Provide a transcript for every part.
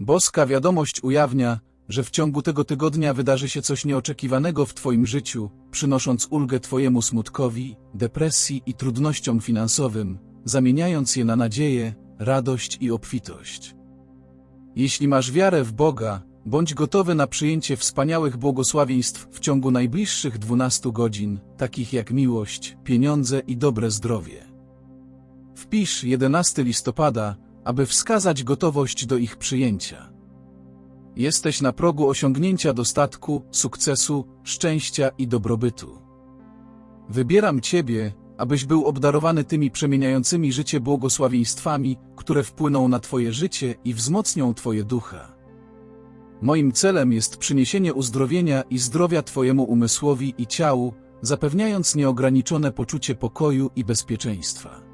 Boska wiadomość ujawnia, że w ciągu tego tygodnia wydarzy się coś nieoczekiwanego w Twoim życiu, przynosząc ulgę Twojemu smutkowi, depresji i trudnościom finansowym, zamieniając je na nadzieję, radość i obfitość. Jeśli masz wiarę w Boga, bądź gotowy na przyjęcie wspaniałych błogosławieństw w ciągu najbliższych 12 godzin, takich jak miłość, pieniądze i dobre zdrowie. Wpisz 11 listopada, aby wskazać gotowość do ich przyjęcia. Jesteś na progu osiągnięcia dostatku, sukcesu, szczęścia i dobrobytu. Wybieram Ciebie, abyś był obdarowany tymi przemieniającymi życie błogosławieństwami, które wpłyną na Twoje życie i wzmocnią Twoje ducha. Moim celem jest przyniesienie uzdrowienia i zdrowia Twojemu umysłowi i ciału, zapewniając nieograniczone poczucie pokoju i bezpieczeństwa.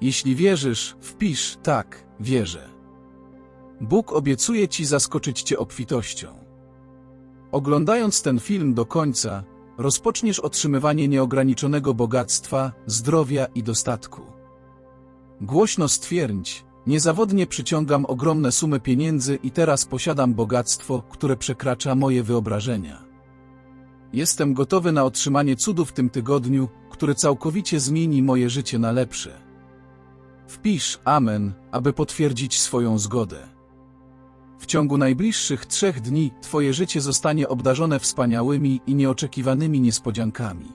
Jeśli wierzysz, wpisz tak, wierzę. Bóg obiecuje Ci zaskoczyć Cię obfitością. Oglądając ten film do końca, rozpoczniesz otrzymywanie nieograniczonego bogactwa, zdrowia i dostatku. Głośno stwierdź, niezawodnie przyciągam ogromne sumy pieniędzy i teraz posiadam bogactwo, które przekracza moje wyobrażenia. Jestem gotowy na otrzymanie cudu w tym tygodniu, który całkowicie zmieni moje życie na lepsze. Wpisz Amen, aby potwierdzić swoją zgodę. W ciągu najbliższych trzech dni Twoje życie zostanie obdarzone wspaniałymi i nieoczekiwanymi niespodziankami.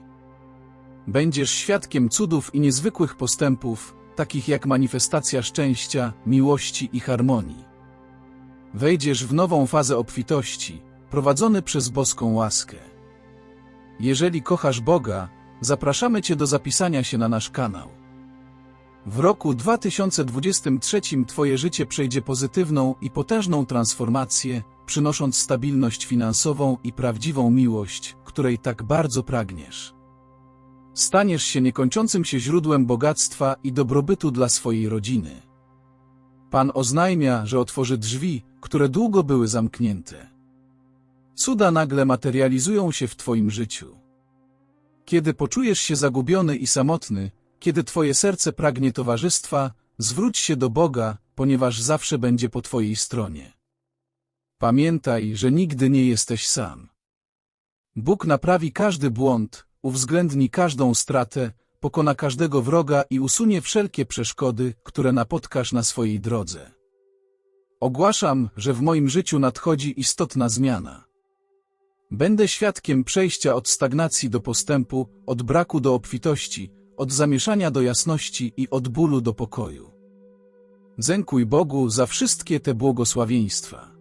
Będziesz świadkiem cudów i niezwykłych postępów, takich jak manifestacja szczęścia, miłości i harmonii. Wejdziesz w nową fazę obfitości, prowadzony przez boską łaskę. Jeżeli kochasz Boga, zapraszamy Cię do zapisania się na nasz kanał. W roku 2023 Twoje życie przejdzie pozytywną i potężną transformację, przynosząc stabilność finansową i prawdziwą miłość, której tak bardzo pragniesz. Staniesz się niekończącym się źródłem bogactwa i dobrobytu dla swojej rodziny. Pan oznajmia, że otworzy drzwi, które długo były zamknięte. Cuda nagle materializują się w Twoim życiu. Kiedy poczujesz się zagubiony i samotny, kiedy Twoje serce pragnie towarzystwa, zwróć się do Boga, ponieważ zawsze będzie po Twojej stronie. Pamiętaj, że nigdy nie jesteś sam. Bóg naprawi każdy błąd, uwzględni każdą stratę, pokona każdego wroga i usunie wszelkie przeszkody, które napotkasz na swojej drodze. Ogłaszam, że w moim życiu nadchodzi istotna zmiana. Będę świadkiem przejścia od stagnacji do postępu, od braku do obfitości, od zamieszania do jasności i od bólu do pokoju. Dziękuj Bogu za wszystkie te błogosławieństwa.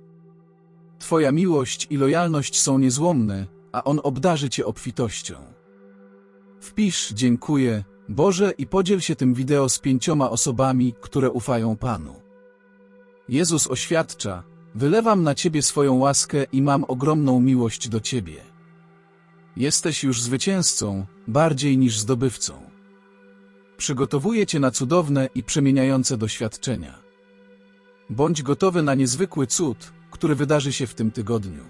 Twoja miłość i lojalność są niezłomne, a On obdarzy Cię obfitością. Wpisz dziękuję, Boże i podziel się tym wideo z pięcioma osobami, które ufają Panu. Jezus oświadcza, wylewam na Ciebie swoją łaskę i mam ogromną miłość do Ciebie. Jesteś już zwycięzcą, bardziej niż zdobywcą. Przygotowuję Cię na cudowne i przemieniające doświadczenia. Bądź gotowy na niezwykły cud, który wydarzy się w tym tygodniu.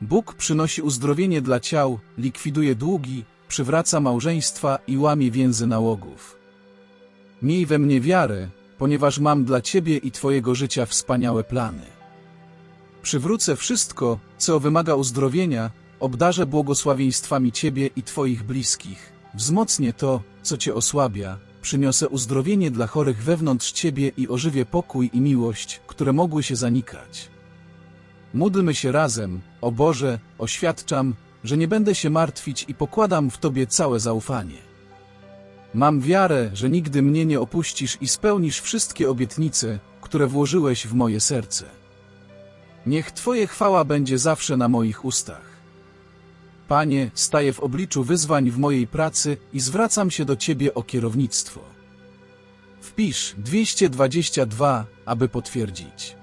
Bóg przynosi uzdrowienie dla ciał, likwiduje długi, przywraca małżeństwa i łamie więzy nałogów. Miej we mnie wiarę, ponieważ mam dla Ciebie i Twojego życia wspaniałe plany. Przywrócę wszystko, co wymaga uzdrowienia, obdarzę błogosławieństwami Ciebie i Twoich bliskich. Wzmocnię to, co Cię osłabia, przyniosę uzdrowienie dla chorych wewnątrz Ciebie i ożywię pokój i miłość, które mogły się zanikać. Módlmy się razem, o Boże, oświadczam, że nie będę się martwić i pokładam w Tobie całe zaufanie. Mam wiarę, że nigdy mnie nie opuścisz i spełnisz wszystkie obietnice, które włożyłeś w moje serce. Niech Twoje chwała będzie zawsze na moich ustach. Panie, staję w obliczu wyzwań w mojej pracy i zwracam się do Ciebie o kierownictwo. Wpisz 222, aby potwierdzić.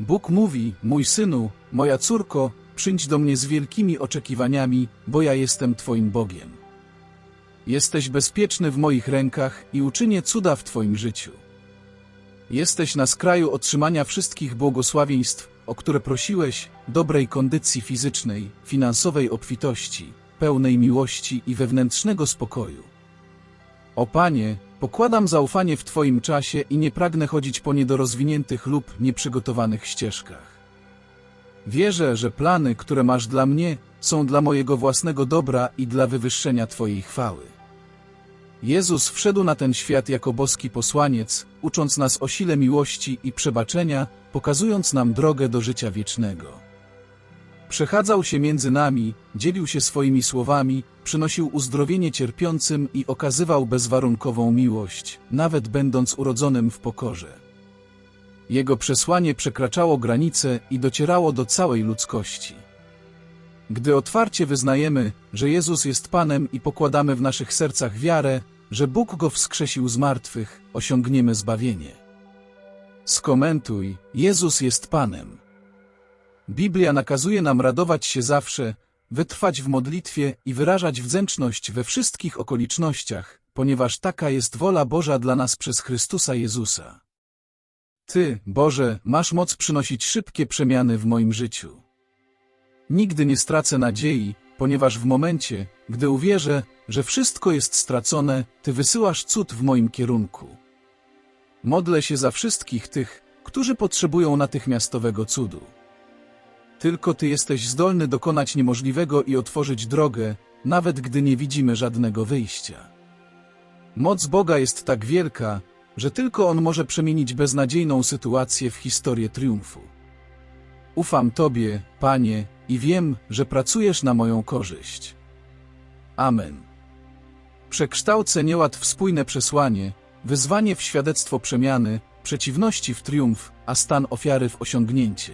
Bóg mówi, mój synu, moja córko, przyjdź do mnie z wielkimi oczekiwaniami, bo ja jestem Twoim Bogiem. Jesteś bezpieczny w moich rękach i uczynię cuda w Twoim życiu. Jesteś na skraju otrzymania wszystkich błogosławieństw, o które prosiłeś, dobrej kondycji fizycznej, finansowej obfitości, pełnej miłości i wewnętrznego spokoju. O Panie, Pokładam zaufanie w Twoim czasie i nie pragnę chodzić po niedorozwiniętych lub nieprzygotowanych ścieżkach. Wierzę, że plany, które masz dla mnie, są dla mojego własnego dobra i dla wywyższenia Twojej chwały. Jezus wszedł na ten świat jako boski posłaniec, ucząc nas o sile miłości i przebaczenia, pokazując nam drogę do życia wiecznego. Przechadzał się między nami, dzielił się swoimi słowami, przynosił uzdrowienie cierpiącym i okazywał bezwarunkową miłość, nawet będąc urodzonym w pokorze. Jego przesłanie przekraczało granice i docierało do całej ludzkości. Gdy otwarcie wyznajemy, że Jezus jest Panem i pokładamy w naszych sercach wiarę, że Bóg Go wskrzesił z martwych, osiągniemy zbawienie. Skomentuj, Jezus jest Panem. Biblia nakazuje nam radować się zawsze, wytrwać w modlitwie i wyrażać wdzięczność we wszystkich okolicznościach, ponieważ taka jest wola Boża dla nas przez Chrystusa Jezusa. Ty, Boże, masz moc przynosić szybkie przemiany w moim życiu. Nigdy nie stracę nadziei, ponieważ w momencie, gdy uwierzę, że wszystko jest stracone, Ty wysyłasz cud w moim kierunku. Modlę się za wszystkich tych, którzy potrzebują natychmiastowego cudu. Tylko Ty jesteś zdolny dokonać niemożliwego i otworzyć drogę, nawet gdy nie widzimy żadnego wyjścia. Moc Boga jest tak wielka, że tylko On może przemienić beznadziejną sytuację w historię triumfu. Ufam Tobie, Panie, i wiem, że pracujesz na moją korzyść. Amen. Przekształcę nieład w spójne przesłanie, wyzwanie w świadectwo przemiany, przeciwności w triumf, a stan ofiary w osiągnięcie.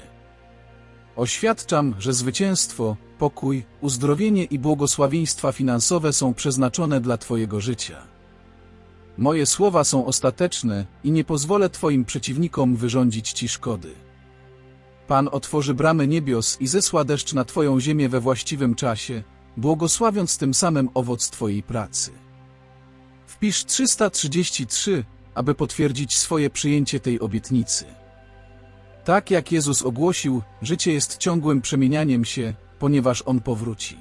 Oświadczam, że zwycięstwo, pokój, uzdrowienie i błogosławieństwa finansowe są przeznaczone dla Twojego życia. Moje słowa są ostateczne i nie pozwolę Twoim przeciwnikom wyrządzić Ci szkody. Pan otworzy bramy niebios i zesła deszcz na Twoją ziemię we właściwym czasie, błogosławiąc tym samym owoc Twojej pracy. Wpisz 333, aby potwierdzić swoje przyjęcie tej obietnicy. Tak jak Jezus ogłosił, życie jest ciągłym przemienianiem się, ponieważ On powróci.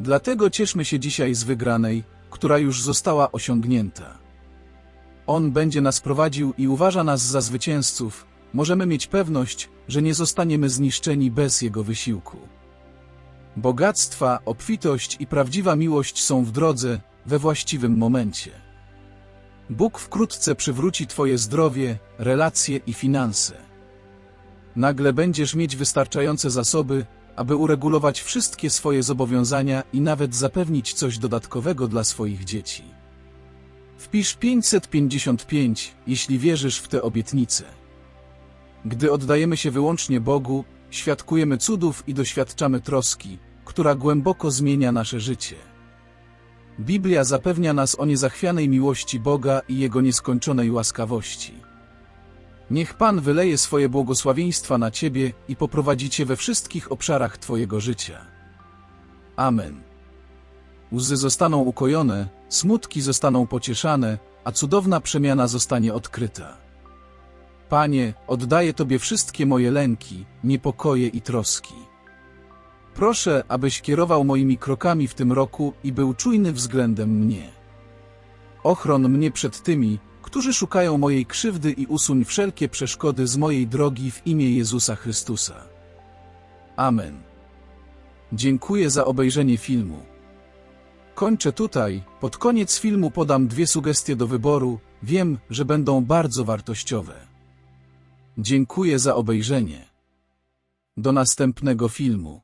Dlatego cieszmy się dzisiaj z wygranej, która już została osiągnięta. On będzie nas prowadził i uważa nas za zwycięzców, możemy mieć pewność, że nie zostaniemy zniszczeni bez Jego wysiłku. Bogactwa, obfitość i prawdziwa miłość są w drodze, we właściwym momencie. Bóg wkrótce przywróci Twoje zdrowie, relacje i finanse. Nagle będziesz mieć wystarczające zasoby, aby uregulować wszystkie swoje zobowiązania i nawet zapewnić coś dodatkowego dla swoich dzieci. Wpisz 555, jeśli wierzysz w te obietnice. Gdy oddajemy się wyłącznie Bogu, świadkujemy cudów i doświadczamy troski, która głęboko zmienia nasze życie. Biblia zapewnia nas o niezachwianej miłości Boga i Jego nieskończonej łaskawości. Niech Pan wyleje swoje błogosławieństwa na Ciebie i poprowadzi Cię we wszystkich obszarach Twojego życia. Amen. Łzy zostaną ukojone, smutki zostaną pocieszane, a cudowna przemiana zostanie odkryta. Panie, oddaję Tobie wszystkie moje lęki, niepokoje i troski. Proszę, abyś kierował moimi krokami w tym roku i był czujny względem mnie. Ochron mnie przed tymi, którzy szukają mojej krzywdy i usuń wszelkie przeszkody z mojej drogi w imię Jezusa Chrystusa. Amen. Dziękuję za obejrzenie filmu. Kończę tutaj, pod koniec filmu podam dwie sugestie do wyboru, wiem, że będą bardzo wartościowe. Dziękuję za obejrzenie. Do następnego filmu.